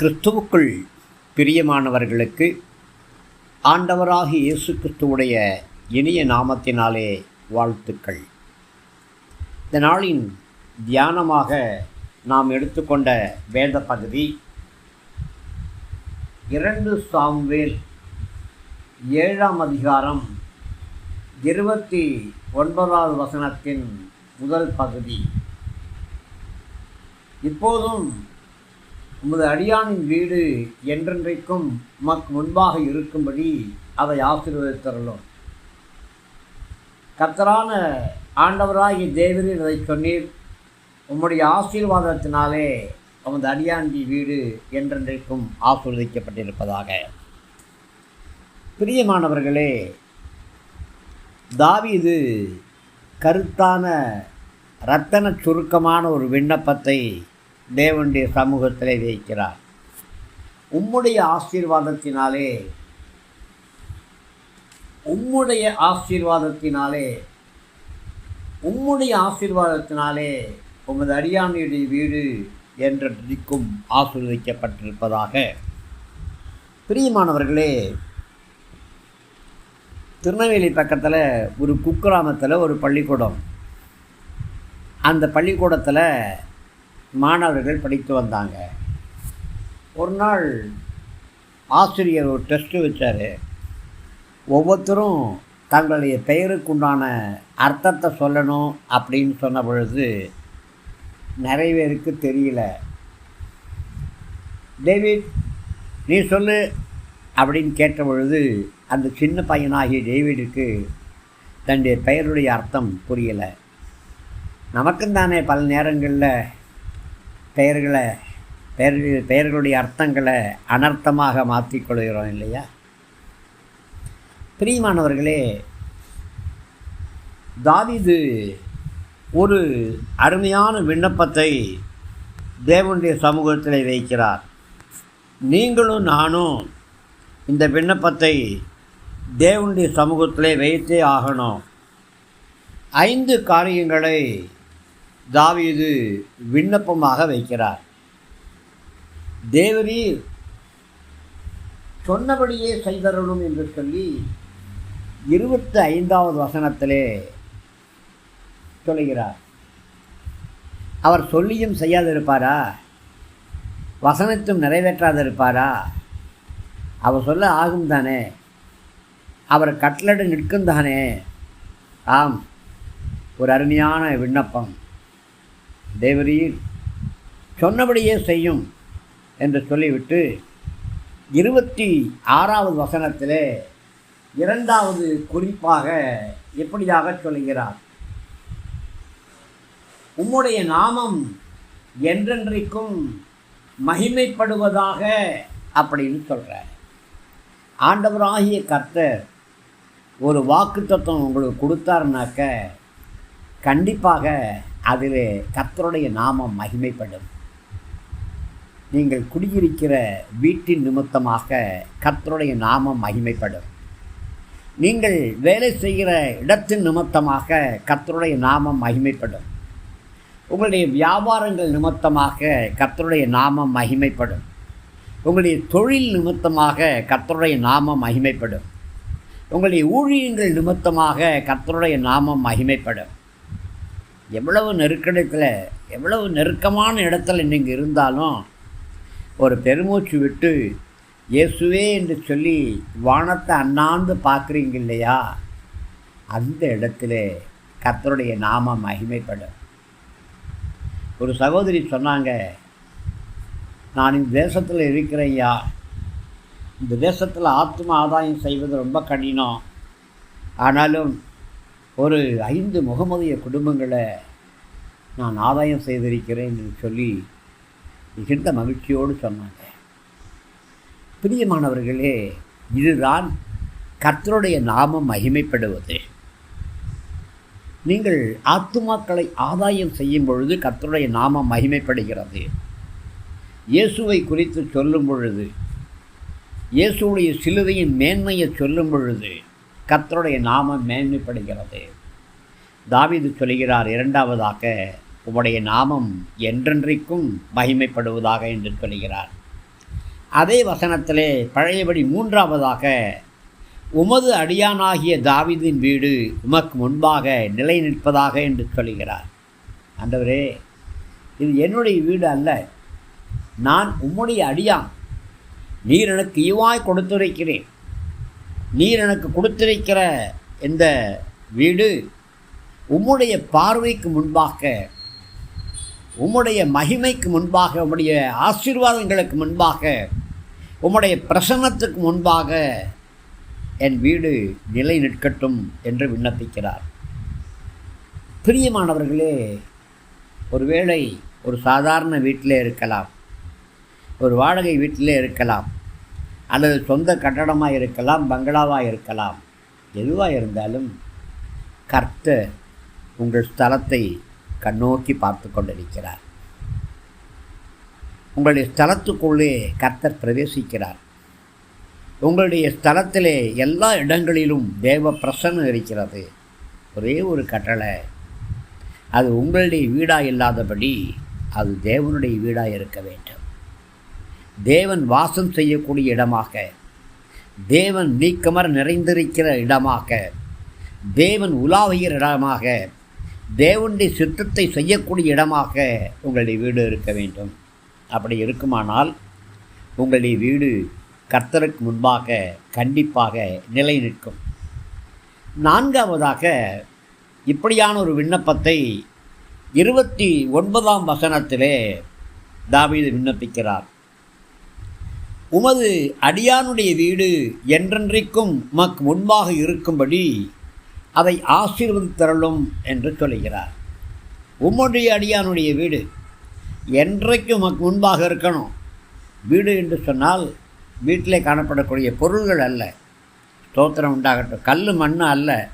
கிறிஸ்துவுக்குள் பிரியமானவர்களுக்கு ஆண்டவராகி இயேசு கிறிஸ்துவுடைய இனிய நாமத்தினாலே வாழ்த்துக்கள். இந்த நாளின் தியானமாக நாம் எடுத்துக்கொண்ட வேத பகுதி இரண்டு சாம்வேல் ஏழாம் அதிகாரம் இருபத்தி ஒன்பதாவது வசனத்தின் முதல் பகுதி. இப்போதும் உமது அடியானின் வீடு என்றென்றைக்கும் மக் முன்பாக இருக்கும்படி அதை ஆசீர்வதித்தரலும் கர்த்தரான ஆண்டவராகிய தேவரில் இதை சொன்னீர். உம்முடைய ஆசீர்வாதத்தினாலே உமது அடியாண்டி வீடு என்றென்றைக்கும் ஆசீர்வதிக்கப்பட்டிருப்பதாக. பிரியமானவர்களே தாவீது கருத்தான இரத்தன சுருக்கமான ஒரு விண்ணப்பத்தை தேவனுடைய சமூகத்தில் வைக்கிறார் உம்முடைய ஆசீர்வாதத்தினாலே உம்முடைய ஆசீர்வாதத்தினாலே உம்முடைய ஆசீர்வாதத்தினாலே உமது அடியானுடைய வீடு என்றைக்கும் ஆசீர்வதிக்கப்பட்டிருப்பதாக. பிரியமானவர்களே திருநெல்வேலி பக்கத்தில் ஒரு குக்கிராமத்தில் ஒரு பள்ளிக்கூடம். அந்த பள்ளிக்கூடத்தில் மாணவர்கள் படித்து வந்தாங்க. ஒரு நாள் ஆசிரியர் ஒரு டெஸ்ட்டு வச்சார். ஒவ்வொருத்தரும் தங்களுடைய பெயருக்குண்டான அர்த்தத்தை சொல்லணும் அப்படின்னு சொன்ன பொழுது நிறைய பேருக்கு தெரியல. டேவிட் நீ சொல்லு அப்படின்னு கேட்ட பொழுது அந்த சின்ன பையனாகிய டேவிடுக்கு தன்னுடைய பெயருடைய அர்த்தம் புரியலை. நமக்கும் தானே பல நேரங்களில் பெயர்களை பெயர் பெயர்களுடைய அர்த்தங்களை அனர்த்தமாக மாற்றிக்கொள்கிறோம் இல்லையா? பிரியமானவர்களே தாவிது ஒரு அருமையான விண்ணப்பத்தை தேவனுடைய சமூகத்தில் வைக்கிறார். நீங்களும் நானும் இந்த விண்ணப்பத்தை தேவனுடைய சமூகத்திலே வைத்தே ஆகணும். ஐந்து காரியங்களை தாவீது விண்ணப்பமாக வைக்கிறார். தேவரீர் சொன்னபடியே செய்தரணும் என்று சொல்லி இருபத்தி ஐந்தாவது வசனத்திலே சொல்லுகிறார். அவர் சொல்லியும் செய்யாதிருப்பாரா? வசனத்தும் நிறைவேற்றாதிருப்பாரா? அவர் சொல்ல ஆகும் தானே? அவர் கட்டளடு நிற்கும் தானே? ஆம் ஒரு அருமையான விண்ணப்பம். தேவரீர் சொன்னபடியே செய்யும் என்று சொல்லிவிட்டு இருபத்தி ஆறாவது வசனத்திலே இரண்டாவது குறிப்பாக எப்படியாக சொல்கிறார் உம்முடைய நாமம் என்றென்றைக்கும் மகிமைப்படுவதாக அப்படின்னு சொல்கிறார் ஆண்டவராகிய கர்த்தர் ஒரு வாக்கு தத்துவம் உங்களுக்கு கொடுத்தாருனாக்க கண்டிப்பாக அதில் கர்த்தருடைய நாமம் மகிமைப்படும். நீங்கள் குடியிருக்கிற வீட்டின் நிமித்தமாக கர்த்தருடைய நாமம் மகிமைப்படும். நீங்கள் வேலை செய்கிற இடத்தின் நிமித்தமாக கர்த்தருடைய நாமம் மகிமைப்படும். உங்களுடைய வியாபாரங்கள் நிமித்தமாக கர்த்தருடைய நாமம் மகிமைப்படும். உங்களுடைய தொழில் நிமித்தமாக கர்த்தருடைய நாமம் மகிமைப்படும். உங்களுடைய ஊழியங்கள் நிமித்தமாக கர்த்தருடைய நாமம் மகிமைப்படும். எவ்வளவு நெருக்கடத்தில் எவ்வளவு நெருக்கமான இடத்துல நீங்கள் இருந்தாலும் ஒரு பெருமூச்சு விட்டு இயேசுவே என்று சொல்லி வானத்தை அண்ணாந்து பார்க்குறீங்க இல்லையா? அந்த இடத்துல கர்த்தருடைய நாமம் மகிமைப்படும். ஒரு சகோதரி சொன்னாங்க நான் இந்த தேசத்தில் இருக்கிறையா இந்த தேசத்தில் ஆத்ம ஆதாயம் செய்வது ரொம்ப கடினம். ஆனாலும் ஒரு ஐந்து முகமதிய குடும்பங்களை நான் ஆதாயம் செய்திருக்கிறேன் என்று சொல்லி மிகுந்த மகிழ்ச்சியோடு சொன்னாங்க. பிரியமானவர்களே இதுதான் கர்த்தருடைய நாமம் மகிமைப்படுவது. நீங்கள் ஆத்துமாக்களை ஆதாயம் செய்யும் பொழுது கர்த்தருடைய நாமம் மகிமைப்படுகிறது. இயேசுவை குறித்து சொல்லும் பொழுது இயேசுடைய சிலுவையின் மேன்மையை சொல்லும் பொழுது கர்த்தருடைய நாமம் மேன்மைப்படுகிறது. தாவிது சொல்கிறார் இரண்டாவதாக உம்முடைய நாமம் என்றென்றைக்கும் மகிமைப்படுவதாக என்று சொல்கிறார் அதே வசனத்திலே பழையபடி மூன்றாவதாக உமது அடியானாகிய தாவிதின் வீடு உமக்கு முன்பாக நிலை நிற்பதாக என்று சொல்கிறார் ஆண்டவரே இது என்னுடைய வீடு அல்ல. நான் உம்முடைய அடியான். நீர் எனக்கு ஈவாய் கொடுத்துரைக்கிறேன். நீர் எனக்கு கொடுத்திருக்கிற இந்த வீடு உம்முடைய பார்வைக்கு முன்பாக உம்முடைய மகிமைக்கு முன்பாக உம்முடைய ஆசீர்வாதங்களுக்கு முன்பாக உம்முடைய பிரசன்னத்துக்கு முன்பாக என் வீடு நிலை நிற்கட்டும் என்று விண்ணப்பிக்கிறார். பிரியமானவர்களே ஒருவேளை ஒரு சாதாரண வீட்டிலே இருக்கலாம் ஒரு வாடகை வீட்டிலே இருக்கலாம் அல்லது சொந்த கட்டடமாக இருக்கலாம் பங்களாவாக இருக்கலாம். எதுவாக இருந்தாலும் கர்த்தர் உங்கள் ஸ்தலத்தை கண்ணோக்கி பார்த்து கொண்டிருக்கிறார். உங்களுடைய ஸ்தலத்துக்குள்ளே கர்த்தர் பிரவேசிக்கிறார். உங்களுடைய ஸ்தலத்திலே எல்லா இடங்களிலும் தேவ பிரசன்னம் இருக்கிறது. ஒரே ஒரு கட்டளை. அது உங்களுடைய வீடாக இல்லாதபடி அது தேவனுடைய வீடாக இருக்க வேண்டும். தேவன் வாசம் செய்யக்கூடிய இடமாக தேவன் நீக்கமர நிறைந்திருக்கிற இடமாக தேவன் உலாவுகிற இடமாக தேவனுடைய சித்தத்தை செய்யக்கூடிய இடமாக உங்களுடைய வீடு இருக்க வேண்டும். அப்படி இருக்குமானால் உங்களுடைய வீடு கர்த்தருக்கு முன்பாக கண்டிப்பாக நிலை நிற்கும். நான்காவதாக இப்படியான ஒரு விண்ணப்பத்தை இருபத்தி ஒன்பதாம் வசனத்திலே தாவீது விண்ணப்பிக்கிறார். உமது அடியானுடைய வீடு என்றென்றைக்கும் உமக்கு முன்பாக இருக்கும்படி அதை ஆசீர்வதித்தரலும் என்று சொல்லுகிறார். உம்முடைய அடியானுடைய வீடு என்றைக்கும் உமக்கு முன்பாக இருக்கணும். வீடு என்று சொன்னால் வீட்டிலே காணப்படக்கூடிய பொருள்கள் அல்ல. தோத்திரம் உண்டாகட்டும். கல் மண் அல்ல.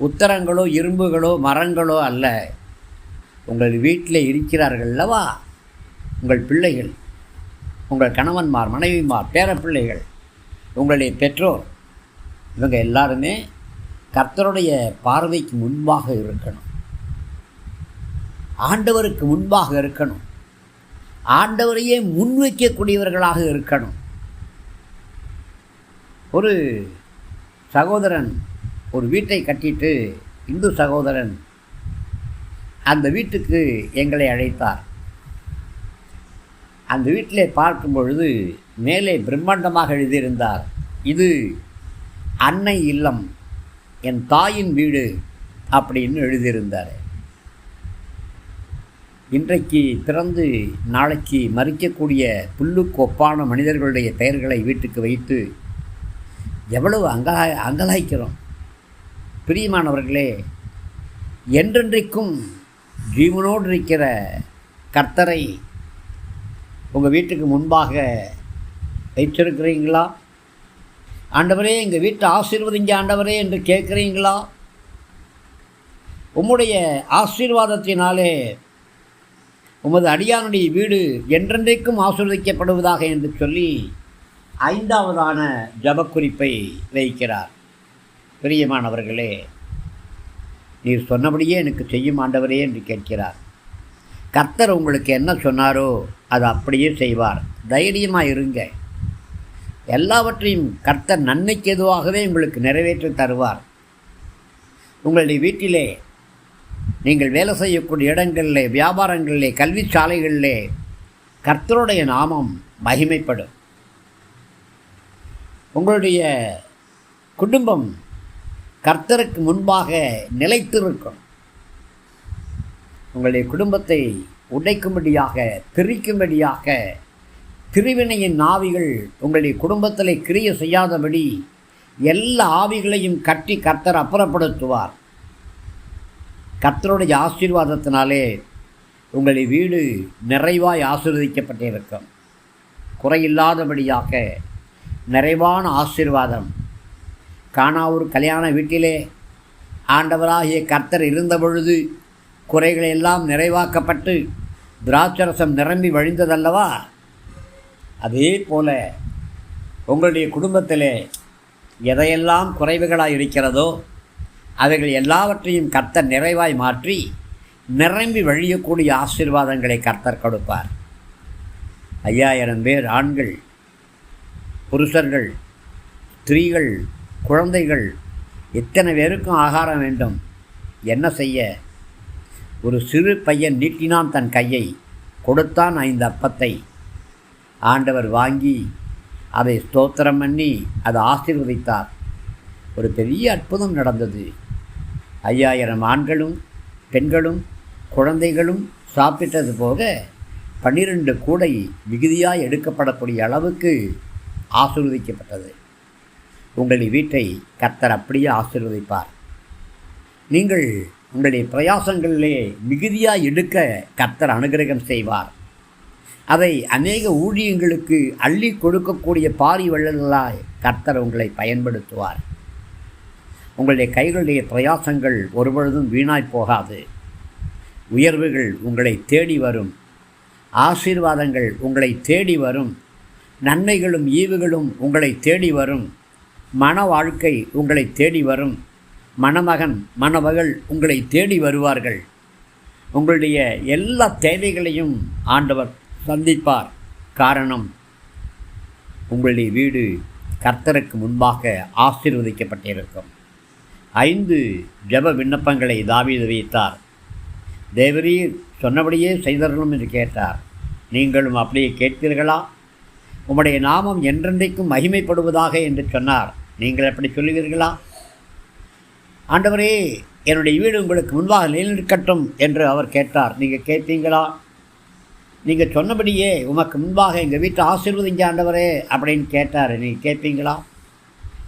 உத்தரங்களோ இரும்புகளோ மரங்களோ அல்ல. உங்கள் வீட்டில் இருக்கிறார்கள் அல்லவா? உங்கள் பிள்ளைகள். உங்கள் கணவன்மார் மனைவிமார் பேரப்பிள்ளைகள் உங்களுடைய பெற்றோர் இவங்க எல்லாருமே கர்த்தருடைய பார்வைக்கு முன்பாக இருக்கணும். ஆண்டவருக்கு முன்பாக இருக்கணும். ஆண்டவரையே முன்வைக்கக்கூடியவர்களாக இருக்கணும். ஒரு சகோதரன் ஒரு வீட்டை கட்டிட்டு இந்து சகோதரன் அந்த வீட்டுக்கு எங்களை அழைத்தார். அந்த வீட்டிலே பார்க்கும் பொழுது மேலே பிரம்மாண்டமாக எழுதியிருந்தார் இது அன்னை இல்லம் என் தாயின் வீடு அப்படின்னு எழுதியிருந்தார். இன்றைக்கு பிறந்து நாளைக்கு மறிக்கக்கூடிய புல்லுக்கு ஒப்பான மனிதர்களுடைய பெயர்களை வீட்டுக்கு வைத்து எவ்வளவு அங்கலா அங்கலாய்க்கிறோம். பிரியமானவர்களே என்றென்றைக்கும் ஜீவனோடு இருக்கிற கர்த்தரை உங்கள் வீட்டுக்கு முன்பாக வைத்திருக்கிறீங்களா? ஆண்டவரே எங்கள் வீட்டை ஆசீர்வதிங்க ஆண்டவரே என்று கேட்குறீங்களா? உம்முடைய ஆசீர்வாதத்தினாலே உமது அடியானுடைய வீடு என்றென்றைக்கும் ஆசீர்வதிக்கப்படுவதாக என்று சொல்லி ஐந்தாவதான ஜபக்குறிப்பை வைக்கிறார். பிரியமானவர்களே நீர் சொன்னபடியே எனக்கு செய்யும் ஆண்டவரே என்று கேட்கிறார். கர்த்தர் உங்களுக்கு என்ன சொன்னாரோ அது அப்படியே செய்வார். தைரியமாக இருங்க. எல்லாவற்றையும் கர்த்தர் நன்மைக்கு எதுவாகவே உங்களுக்கு நிறைவேற்றி தருவார். உங்களுடைய வீட்டிலே நீங்கள் வேலை செய்யக்கூடிய இடங்களிலே வியாபாரங்களிலே கல்வி சாலைகளிலே கர்த்தருடைய நாமம் மகிமைப்படும். உங்களுடைய குடும்பம் கர்த்தருக்கு முன்பாக நிலைத்திருக்கும். உங்களுடைய குடும்பத்தை உடைக்கும்படியாக பிரிக்கும்படியாக திருவினையின் ஆவிகள் உங்களுடைய குடும்பத்தில் கிரிய செய்யாதபடி எல்லா ஆவிகளையும் கட்டி கர்த்தர் அப்புறப்படுத்துவார். கர்த்தருடைய ஆசீர்வாதத்தினாலே உங்களுடைய வீடு நிறைவாய் ஆசீர்வதிக்கப்பட்டிருக்கும். குறையில்லாதபடியாக நிறைவான ஆசீர்வாதம். காணாவூர் கல்யாண வீட்டிலே ஆண்டவராகிய கர்த்தர் இருந்த பொழுது குறைகளெல்லாம் நிறைவாக்கப்பட்டு திராட்சரசம் நிரம்பி வழிந்ததல்லவா? அதே போல உங்களுடைய குடும்பத்திலே எதையெல்லாம் குறைவுகளாக இருக்கிறதோ அவைகள் எல்லாவற்றையும் கர்த்தர் நிறைவாய் மாற்றி நிரம்பி வழியக்கூடிய ஆசீர்வாதங்களை கர்த்தர் கொடுப்பார். ஐயாயிரம் பேர் ஆண்கள் புருஷர்கள் ஸ்திரீகள் குழந்தைகள் எத்தனை பேருக்கும் ஆகாரம் வேண்டும்? என்ன செய்ய ஒரு சிறு பையன் நீட்டினான் தன் கையை கொடுத்தான் ஐந்து அப்பத்தை. ஆண்டவர் வாங்கி அதை ஸ்தோத்திரம் பண்ணி அதை ஆசீர்வதித்தார். ஒரு பெரிய அற்புதம் நடந்தது. ஐயாயிரம் ஆண்களும் பெண்களும் குழந்தைகளும் சாப்பிட்டது போக பன்னிரண்டு கூடை மிகுதியாக எடுக்கப்படக்கூடிய அளவுக்கு ஆசீர்வதிக்கப்பட்டது. உங்கள் வீட்டை கர்த்தர் அப்படியே ஆசீர்வதிப்பார். நீங்கள் உங்களுடைய பிரயாசங்களிலே மிகுதியாக எடுக்க கர்த்தர் அனுகிரகம் செய்வார். அதை அநேக ஊழியங்களுக்கு அள்ளி கொடுக்கக்கூடிய பாரி வள்ளல்களாய் கர்த்தர் உங்களை பயன்படுத்துவார். உங்களுடைய கைகளுடைய பிரயாசங்கள் ஒருபொழுதும் வீணாய் போகாது. உயர்வுகள் உங்களை தேடி வரும். ஆசீர்வாதங்கள் உங்களை தேடி வரும். நன்மைகளும் ஈவுகளும் உங்களை தேடி வரும். மன வாழ்க்கை உங்களை தேடி வரும். மணமகன் மணமகள் உங்களை தேடி வருவார்கள். உங்களுடைய எல்லா தேவைகளையும் ஆண்டவர் சந்திப்பார். காரணம் உங்களுடைய வீடு கர்த்தருக்கு முன்பாக ஆசீர்வதிக்கப்பட்டிருக்கும். ஐந்து ஜெப விண்ணப்பங்களை தாவீது வைத்தார். தேவரீர் சொன்னபடியே செய்தரணும் என்று கேட்டார். நீங்களும் அப்படியே கேட்பீர்களா? உம்முடைய நாமம் என்றென்றைக்கும் மகிமைப்படுவதாக என்று சொன்னார். நீங்கள் எப்படி சொல்லுவீர்களா? ஆண்டவரே என்னுடைய வீடு உங்களுக்கு முன்பாக நிலைநிற்கட்டும் என்று அவர் கேட்டார். நீங்கள் கேட்பீங்களா நீங்கள் சொன்னபடியே உமக்கு முன்பாக எங்கள் வீட்டை ஆசீர்வதிங்க ஆண்டவரே அப்படின்னு கேட்டார். நீங்கள் கேட்பீங்களா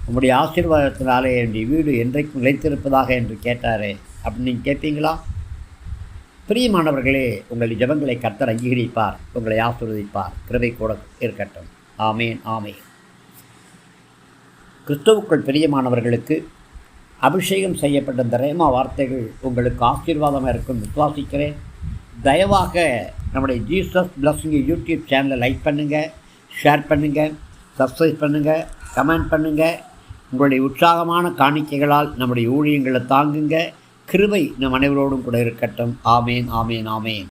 உங்களுடைய ஆசீர்வாதத்தினாலே என்னுடைய வீடு என்றைக்கும் நிலைத்திருப்பதாக என்று கேட்டாரே. அப்படின்னு நீங்கள் கேட்பீங்களா பிரியமானவர்களே உங்கள் ஜெபங்களை கர்த்தர் அங்கீகரிப்பார் உங்களை ஆசீர்வதிப்பார் கிருபை கூட இருக்கட்டும். ஆமேன் ஆமேன். கிறிஸ்துவுக்குள் பிரியமானவர்களுக்கு அபிஷேகம் செய்யப்பட்ட இந்த ரேமா வார்த்தைகள் உங்களுக்கு ஆசீர்வாதமாக இருக்கும் விசுவாசிக்கிறேன். தயவாக நம்முடைய ஜீசஸ் பிளஸ்ஸிங் யூடியூப் சேனலை லைக் பண்ணுங்கள் ஷேர் பண்ணுங்கள் சப்ஸ்கிரைப் பண்ணுங்கள் கமெண்ட் பண்ணுங்கள் உங்களுடைய உற்சாகமான காணிக்கைகளால் நம்முடைய ஊழியங்களை தாங்குங்க. கிருபை நம் அனைவரோடும் கூட இருக்கட்டும். ஆமேன் ஆமேன் ஆமேன்.